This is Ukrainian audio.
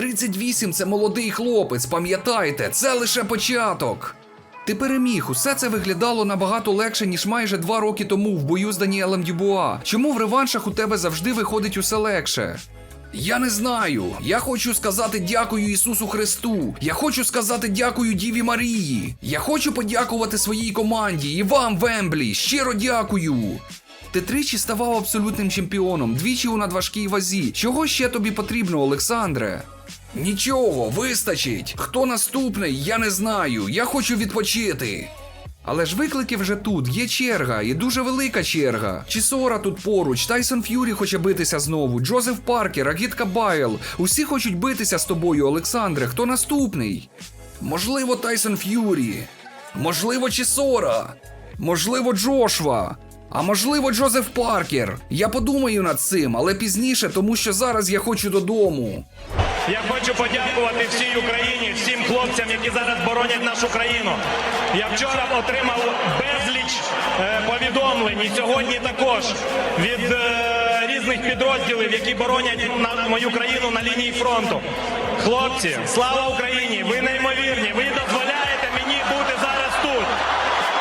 38 – це молодий хлопець, пам'ятайте, це лише початок. Ти переміг, усе це виглядало набагато легше, ніж майже два роки тому в бою з Даніелем Дюбуа. Чому в реваншах у тебе завжди виходить усе легше? Я не знаю. Я хочу сказати дякую Ісусу Христу. Я хочу сказати дякую Діві Марії. Я хочу подякувати своїй команді і вам, Вемблі. Щиро дякую. Ти тричі ставав абсолютним чемпіоном, двічі у надважкій вазі. Чого ще тобі потрібно, Олександре? Нічого, вистачить. Хто наступний, я не знаю. Я хочу відпочити. Але ж виклики вже тут, є черга, і дуже велика черга. Чісора тут поруч, Тайсон Ф'юрі хоче битися знову, Джозеф Паркер, Агітка Байл. Усі хочуть битися з тобою, Олександре. Хто наступний? Можливо, Тайсон Ф'юрі. Можливо, Чісора. Можливо, Джошва. А можливо, Джозеф Паркер. Я подумаю над цим, але пізніше, тому що зараз я хочу додому. Я хочу подякувати всій Україні, всім хлопцям, які зараз боронять нашу країну. Я вчора отримав безліч е, повідомлень і сьогодні також від е, різних підрозділів, які боронять мою країну на лінії фронту. Хлопці, слава Україні! Ви неймовірні!